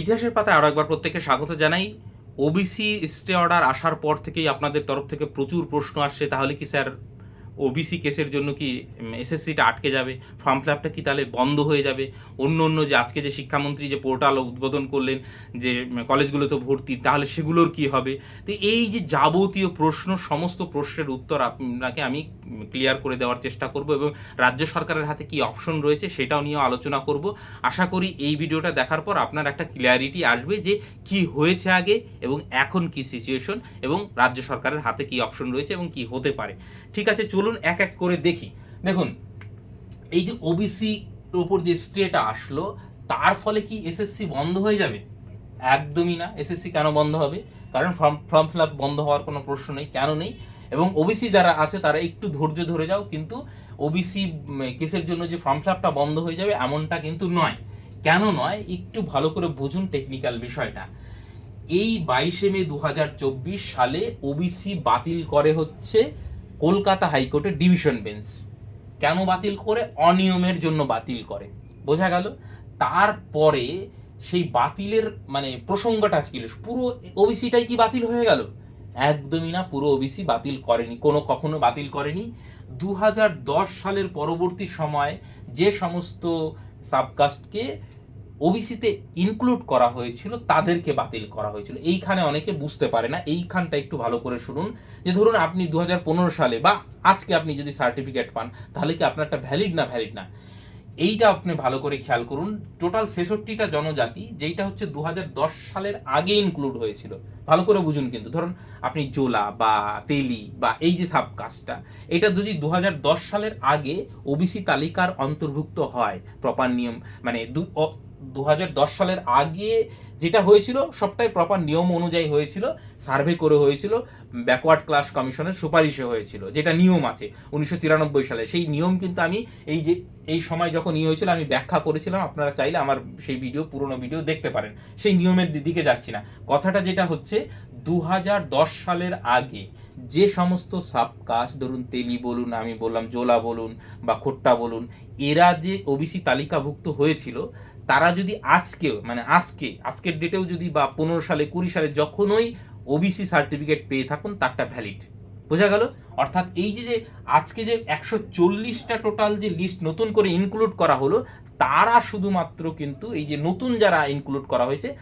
ইতিহাসের পাতায় আরও একবার প্রত্যেককে স্বাগত জানাই। ওবিসি স্টে অর্ডার আসার পর থেকেই আপনাদের তরফ থেকে প্রচুর প্রশ্ন আসছে, তাহলে কি স্যার ওবিসি কেসের জন্য কি এসএসসিটা আটকে যাবে? ফর্ম ফিলাপটা কি তাহলে বন্ধ হয়ে যাবে? অন্য অন্য যে আজকে যে শিক্ষামন্ত্রী যে পোর্টাল উদ্বোধন করলেন, যে কলেজগুলোতে ভর্তি, তাহলে সেগুলোর কি হবে? তো এই যে যাবতীয় প্রশ্ন, সমস্ত প্রশ্নের উত্তর আপনাকে আমি ক্লিয়ার করে দেওয়ার চেষ্টা করব এবং রাজ্য সরকারের হাতে কি অপশন রয়েছে সেটাও নিয়েও আলোচনা করব। আশা করি এই ভিডিওটা দেখার পর আপনার একটা ক্লিয়ারিটি আসবে যে কি হয়েছে আগে এবং এখন কি সিচুয়েশন এবং রাজ্য সরকারের হাতে কি অপশন রয়েছে এবং কি হতে পারে। ঠিক আছে, চলুন এক এক করে দেখি। দেখুন, এই যে ওবিসি ওপর যে স্টেটা আসলো, তার ফলে কি এসএসসি বন্ধ হয়ে যাবে? একদমই না। এসএসসি কেন বন্ধ হবে? কারণ ফর্ম ফর্ম ফিল আপ বন্ধ হওয়ার কোনো প্রশ্ন নেই, কেন নেই? এবং ওবিসি যারা আছে, তারা একটু ধৈর্য ধরে যাও, কিন্তু ওবিসি কেসের জন্য যে ফর্ম ফিল আপটা বন্ধ হয়ে যাবে, এমনটা কিন্তু নয়। কেন নয়? একটু ভালো করে বুঝুন টেকনিক্যাল বিষয়টা। এই বাইশে মে দু হাজার চব্বিশ সালে ওবিসি বাতিল করে হচ্ছে কলকাতা হাইকোর্টের ডিভিশন বেঞ্চ। কেন বাতিল করে? অনিয়মের জন্য বাতিল করে। বোঝা গেল? তারপরে সেই বাতিলের মানে প্রসঙ্গটা ছিল পুরো ওবিসিটাই কি বাতিল হয়ে গেল? একদমই না, পুরো ওবিসি বাতিল করেনি। কোনো কখনো বাতিল করেনি। দু হাজার দশ সালের পরবর্তী সময় যে সমস্ত সাবকাস্টকে ওবিসিতে ইনক্লুড করা হয়েছিল, তাদেরকে বাতিল করা হয়েছিল। এইখানে অনেকে বুঝতে পারে না, এইখানটা একটু ভালো করে শুনুন। যে ধরুন আপনি দু হাজার পনেরো সালে বা আজকে আপনি যদি সার্টিফিকেট পান, তাহলে কি আপনারটা ভ্যালিড না ভ্যালিড না? এইটা আপনি ভালো করে খেয়াল করুন টোটাল ছেষট্টিটা জনজাতি, যেইটা হচ্ছে দু হাজার দশ সালের আগে ইনক্লুড হয়েছিল। ভালো করে বুঝুন কিন্তু, ধরুন আপনি জোলা বা তেলি বা এই যে সাবকাস্টটা এটা যদি দু হাজার দশ সালের আগে ওবিসি তালিকার অন্তর্ভুক্ত হয় প্রপার নিয়ম মানে দু সালের আগে যেটা হয়েছিল, সবটাই প্রপার নিয়ম অনুযায়ী হয়েছিল সার্ভে করে হয়েছিল ব্যাকওয়ার্ড ক্লাস কমিশনের সুপারিশে হয়েছিল, যেটা নিয়ম আছে উনিশশো তিরানব্বই সালে। সেই নিয়ম কিন্তু আমি এই যে, এই সময় যখন ইয়ে হয়েছিল, আমি ব্যাখ্যা করেছিলাম, আপনারা চাইলে আমার সেই ভিডিও পুরনো ভিডিও দেখতে পারেন। সেই নিয়মের দিকে যাচ্ছি না। কথাটা যেটা হচ্ছে দু হাজার দশ সালের আগে যে সমস্ত সাবকাস্ট ধরুন তেলি বলুন, আমি বললাম জোলা বলুন বা খোট্টা বলুন, এরা যে ওবিসি তালিকাভুক্ত হয়েছিল তারা যদি আজকেও মানে আজকে, আজকের ডেটেও যদি বা পনেরো সালে, কুড়ি সালে যখনই ওবিসি সার্টিফিকেট পেয়ে থাকুন, তারটা ভ্যালিড বোঝা গেল? অর্থাৎ এই যে যে আজকে যে একশো চল্লিশটা টোটাল যে লিস্ট নতুন করে ইনক্লুড করা হলো, তারা শুধুমাত্র কিন্তু এই যে নতুন যারা ইনক্লুড করা হয়েছে,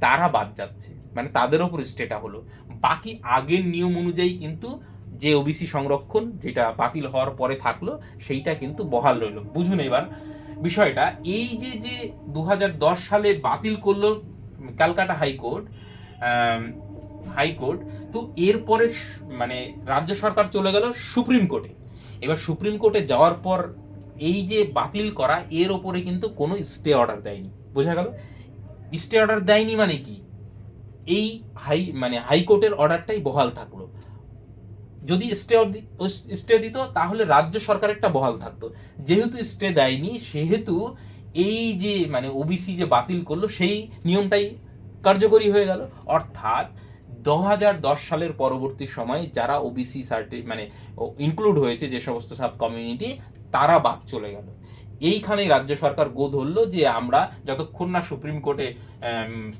তারা বাদ যাচ্ছে। মানে তাদের ওপর স্টেটা হলো। বাকি আগের নিয়ম অনুযায়ী কিন্তু যে ওবিসি সংরক্ষণ, যেটা বাতিল হওয়ার পরে থাকল, সেইটা কিন্তু বহাল রইল। বুঝুন এবার। বিষয়টা, এই যে যে দু হাজার দশ সালে বাতিল করল ক্যালকাটা হাইকোর্ট হাইকোর্ট, তো এরপরে মানে রাজ্য সরকার চলে গেল সুপ্রিম কোর্টে। এবার সুপ্রিম কোর্টে যাওয়ার পর এই যে বাতিল করা, এর ওপরে কিন্তু কোনো স্টে অর্ডার দেয়নি। বোঝা গেল? স্টে অর্ডার দেয়নি মানে কি? এই হাই মানে হাইকোর্টের অর্ডারটাই বহাল থাকল। যদি স্টে স্টে দিত, তাহলে রাজ্য সরকার একটা বহাল থাকতো। যেহেতু স্টে দেয়নি, সেহেতু এই যে মানে ওবিসি যে বাতিল করল, সেই নিয়মটাই কার্যকরী হয়ে গেল। অর্থাৎ দু সালের পরবর্তী সময়ে যারা ওবিসি সার্টি মানে ইনক্লুড হয়েছে যে সমস্ত সাব কমিউনিটি তারা বাদ চলে গেল। এইখানেই রাজ্য সরকার গো ধরলো যে আমরা যতক্ষণ না সুপ্রিম কোর্টে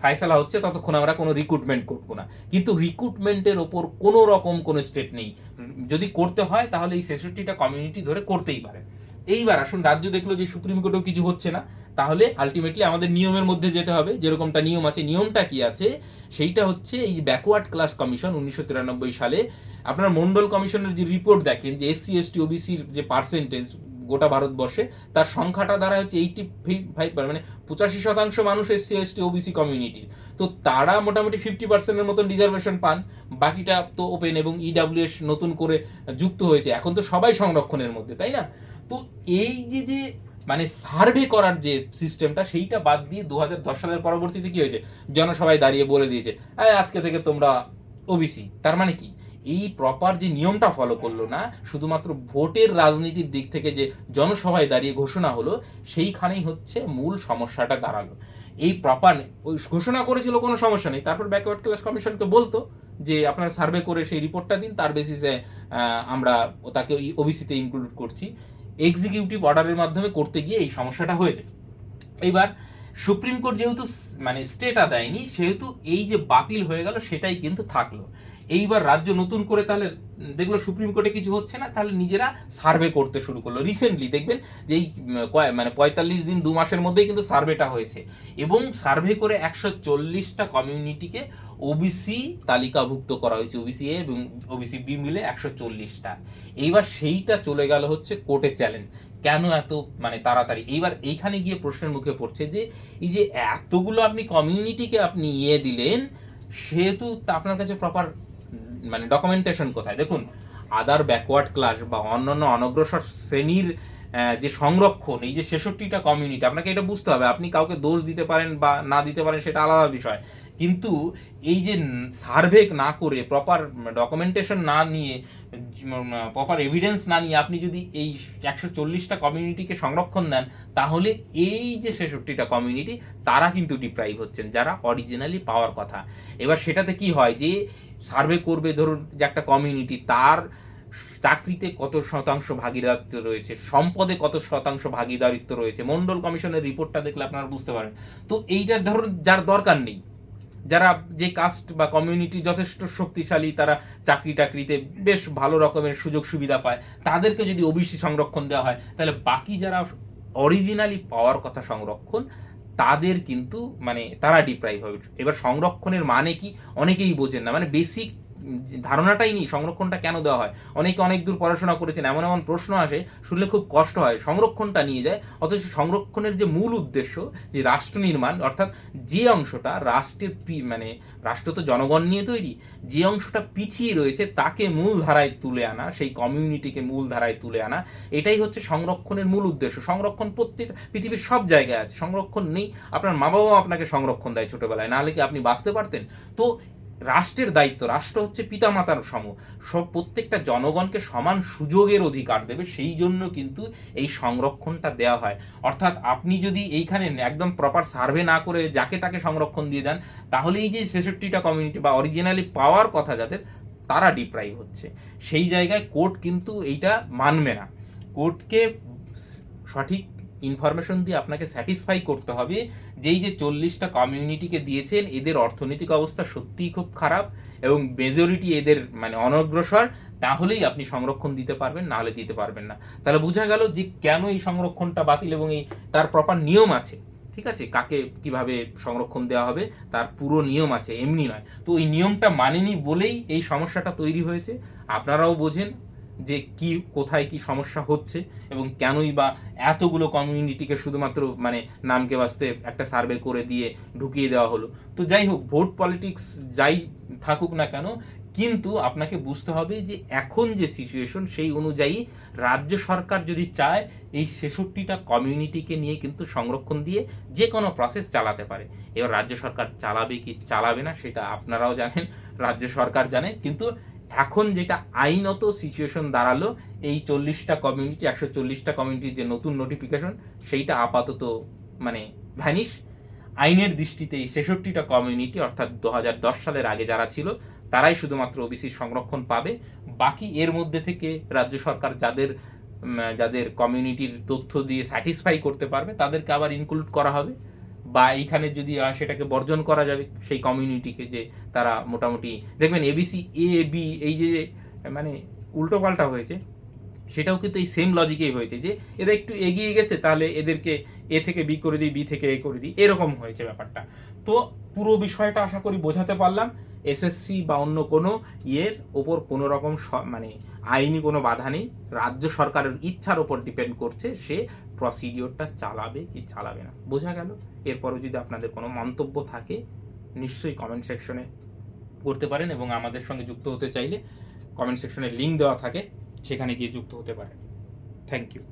ফায়সালা হচ্ছে, ততক্ষণ আমরা কোনো রিক্রুটমেন্ট করব না। কিন্তু রিক্রুটমেন্টের ওপর কোনো রকম কোনো স্টেট নেই। যদি করতে হয়, তাহলে এই ছেষট্টিটা কমিউনিটি ধরে করতেই পারে। এইবার আসুন, রাজ্য দেখল যে সুপ্রিম কোর্টেও কিছু হচ্ছে না, তাহলে আলটিমেটলি আমাদের নিয়মের মধ্যে যেতে হবে। যেরকমটা নিয়ম আছে, নিয়মটা কি আছে? সেইটা হচ্ছে এই ব্যাকওয়ার্ড ক্লাস কমিশন উনিশশো তিরানব্বই সালে, আপনার মন্ডল কমিশনের যে রিপোর্ট দেখেন, যে এসসি এসটি ওবিসির যে পার্সেন্টেজ গোটা ভারতবর্ষে তার সংখ্যাটা দ্বারা হচ্ছে এইটি ফাইভ মানে পঁচাশি শতাংশ মানুষ এসসি এসটি ওবিসি কমিউনিটির তো তারা মোটামুটি ফিফটি পার্সেন্টের মতন রিজার্ভেশন পান বাকিটা তো ওপেন এবং ইডাব্লিউএস নতুন করে যুক্ত হয়েছে। এখন তো সবাই সংরক্ষণের মধ্যে তাই না? তো এই যে যে মানে সার্ভে করার যে সিস্টেমটা সেইটা বাদ দিয়ে দু দশ সালের পরবর্তীতে কি হয়েছে? জনসভায় দাঁড়িয়ে বলে দিয়েছে "এই, আজকে থেকে তোমরা ওবিসি তার মানে কি? এই প্রপার যে নিয়মটা ফলো করল না, শুধুমাত্র ভোটের রাজনীতির দিক থেকে যে জনসভায় দাঁড়িয়ে ঘোষণা হলো, সেইখানেই হচ্ছে মূল সমস্যাটা দাঁড়াল। এই প্রপার ওই ঘোষণা করেছিল কোনো সমস্যা নেই, তারপর ব্যাকওয়ার্ড ক্লাস কমিশনকে বলতো যে, আপনারা সার্ভে করে সেই রিপোর্টটা দিন, তার বেসিসে আমরা তাকে ওবিসিতে ইনক্লুড করছি। এক্সিকিউটিভ অর্ডারের মাধ্যমে করতে গিয়ে এই সমস্যাটা হয়েছে। এইবার সুপ্রিম কোর্ট যেহেতু মানে স্টেটা দেয়নি, সেহেতু এই যে বাতিল হয়ে গেল, সেটাই কিন্তু থাকল। এইবার রাজ্য নতুন করে তাহলে, দেখল সুপ্রিম কোর্টে কিছু হচ্ছে না, তাহলে নিজেরা সার্ভে করতে শুরু করল। রিসেন্টলি দেখবেন যে এই মানে পঁয়তাল্লিশ দিন, দু মাসের মধ্যেই কিন্তু সার্ভেটা হয়েছে। এবং সার্ভে করে একশো চল্লিশটা কমিউনিটিকে ওবিসি তালিকাভুক্ত করা হয়েছে ওবিসি এ এবং ওবিসি বি মিলে একশো চল্লিশটা। এইবার সেইটা চলে গেল হচ্ছে কোর্টের চ্যালেঞ্জ। কেন এত মানে তাড়াতাড়ি? এইবার এইখানে গিয়ে প্রশ্নের মুখে পড়ছে যে, এই যে এতগুলো আপনি কমিউনিটিকে আপনি ইয়ে দিলেন, সেহেতু আপনার কাছে প্রপার মানে ডকুমেন্টেশন কোথায়? দেখুন আদার ব্যাকওয়ার্ড ক্লাস বা অন্যান্য অনগ্রসর শ্রেণির যে সংরক্ষণ, এই যে ছেষট্টিটা কমিউনিটি আপনাকে এটা বুঝতে হবে। আপনি কাউকে দোষ দিতে পারেন বা না দিতে পারেন, সেটা আলাদা বিষয়। কিন্তু এই যে সার্ভে না করে প্রপার ডকুমেন্টেশন না নিয়ে প্রপার এভিডেন্স না নিয়ে আপনি যদি এই একশো চল্লিশটা কমিউনিটিকে সংরক্ষণ দেন, তাহলে এই যে ছেষট্টিটা কমিউনিটি তারা কিন্তু ডিপ্রাইভ হচ্ছেন, যারা অরিজিনালি পাওয়ার কথা। এবার সেটাতে কি হয় যে সার্ভে করবে, ধরুন যে একটা কমিউনিটি তার চাকরিতে কত শতাংশ ভাগিদারিত্ব রয়েছে, সম্পদে কত শতাংশ ভাগিদারিত্ব রয়েছে, মন্ডল কমিশনের রিপোর্টটা দেখলে আপনারা বুঝতে পারেন। তো এইটার ধরুন যার দরকার নেই, যারা যে কাস্ট বা কমিউনিটি যথেষ্ট শক্তিশালী, তারা চাকরি টাকরিতে বেশ ভালো রকমের সুযোগ সুবিধা পায়, তাদেরকে যদি ওবিসি সংরক্ষণ দেওয়া হয়, তাহলে বাকি যারা অরিজিনালি পাওয়ার কথা সংরক্ষণ তাদের কিন্তু মানে তারা ডিপ্রাইভ হবে। এবার সংরক্ষণের মানে কি? অনেকেই বোঝেন না। মানে বেসিক ধারণাটাই নেই, সংরক্ষণটা কেন দেওয়া হয়? অনেকে অনেক দূর পড়াশোনা করেছেন, এমন এমন প্রশ্ন আসে, শুনলে খুব কষ্ট হয়, সংরক্ষণটা নিয়ে যায়, অথচ সংরক্ষণের যে মূল উদ্দেশ্য, যে রাষ্ট্র নির্মাণ, অর্থাৎ যে অংশটা রাষ্ট্রের মানে রাষ্ট্র তো জনগণ নিয়ে তৈরি, যে অংশটা পিছিয়ে রয়েছে তাকে মূল ধারায় তুলে আনা, সেই কমিউনিটিকে মূল ধারায় তুলে আনা, এটাই হচ্ছে সংরক্ষণের মূল উদ্দেশ্য। সংরক্ষণ প্রত্যেক পৃথিবীর সব জায়গায় আছে, সংরক্ষণ নেই, আপনার মা বাবাও আপনাকে সংরক্ষণ দেয় ছোটবেলায় নাহলে কি আপনি বাঁচতে পারতেন? তো রাষ্ট্রের দায়িত্ব, রাষ্ট্র হচ্ছে পিতামাতার সম, সব প্রত্যেকটা জনগণকে সমান সুযোগের অধিকার দেবে, সেই জন্য কিন্তু এই সংরক্ষণটা দেওয়া হয়। অর্থাৎ আপনি যদি এইখানে একদম প্রপার সার্ভে না করে যাকে তাকে সংরক্ষণ দিয়ে দেন তাহলে এই যে ছেষট্টিটা কমিউনিটি বা অরিজিনালি পাওয়ার কথা যাদের, তারা ডিপ্রাইভ হচ্ছে। সেই জায়গায় কোর্ট কিন্তু এইটা মানবে না। কোর্টকে সঠিক ইনফরমেশন দিয়ে আপনাকে স্যাটিসফাই করতে হবে। যেই যে চল্লিশটা কমিউনিটিকে দিয়েছেন, এদের অর্থনৈতিক অবস্থা সত্যিই খুব খারাপ এবং মেজরিটি এদের মানে অনগ্রসর, তাহলেই আপনি সংরক্ষণ দিতে পারবেন, নাহলে দিতে পারবেন না। তাহলে বোঝা গেল যে কেন এই সংরক্ষণটা বাতিল এবং এই তার প্রপার নিয়ম আছে। ঠিক আছে? কাকে কীভাবে সংরক্ষণ দেওয়া হবে, তার পুরো নিয়ম আছে, এমনি নয়। তো ওই নিয়মটা মানেনি বলেই এই সমস্যাটা তৈরি হয়েছে। আপনারাও বোঝেন যে কি, কোথায় কি সমস্যা হচ্ছে এবং কেনই বা এতগুলো কমিউনিটিকে শুধুমাত্র মানে নামকে বাঁচতে একটা সার্ভে করে দিয়ে ঢুকিয়ে দেওয়া হলো। তো যাই হোক ভোট পলিটিক্স যাই থাকুক না কেন, কিন্তু আপনাকে বুঝতে হবে যে এখন যে সিচুয়েশন সেই অনুযায়ী রাজ্য সরকার যদি চায়, এই ছেষট্টিটা কমিউনিটিকে নিয়ে কিন্তু সংরক্ষণ দিয়ে যে কোনো প্রসেস চালাতে পারে। এবার রাজ্য সরকার চালাবে কি, চালাবে না, সেটা আপনারাও জানেন, রাজ্য সরকার জানে, কিন্তু এখন যেটা আইনত সিচুয়েশন দাঁড়াল, এই চল্লিশটা কমিউনিটি একশো চল্লিশটা কমিউনিটির যে নতুন নোটিফিকেশন সেইটা আপাতত মানে ভ্যানিশ আইনের দৃষ্টিতে এই ছেষট্টিটা কমিউনিটি অর্থাৎ দু দশ সালের আগে যারা ছিল, তারাই শুধুমাত্র ওবিসি সংরক্ষণ পাবে। বাকি এর মধ্যে থেকে রাজ্য সরকার যাদের যাদের কমিউনিটির তথ্য দিয়ে স্যাটিসফাই করতে পারবে, তাদেরকে আবার ইনক্লুড করা হবে। বা এইখানে যদি সেটাকে বর্জন করা যাবে সেই কমিউনিটিকে যে তারা মোটামুটি, দেখবেন এবিসি এ বি এই যে মানে উল্টোপাল্টা হয়েছে, সেটাও কিন্তু এই সেম লজিকেই হয়েছে যে এরা একটু এগিয়ে গেছে, তাহলে এদেরকে এ থেকে বি করে দিই বি থেকে এ করে দিই, এরকম হয়েছে ব্যাপারটা। তো পুরো বিষয়টা আশা করি বোঝাতে পারলাম। এসএসসি বা অন্য কোনো ইয়ের ওপর কোনো রকম মানে আইনি কোনো বাধা নেই। রাজ্য সরকারের ইচ্ছার ওপর ডিপেন্ড করছে সে প্রসিডিওরটা চালাবে কি চালাবে না। বোঝা গেল? এরপরও যদি আপনাদের কোনো মন্তব্য থাকে, নিশ্চয়ই কমেন্ট সেকশনে করতে পারেন এবং আমাদের সঙ্গে যুক্ত হতে চাইলে কমেন্ট সেকশনে লিঙ্ক দেওয়া থাকে, সেখানে গিয়ে যুক্ত হতে পারেন। Thank you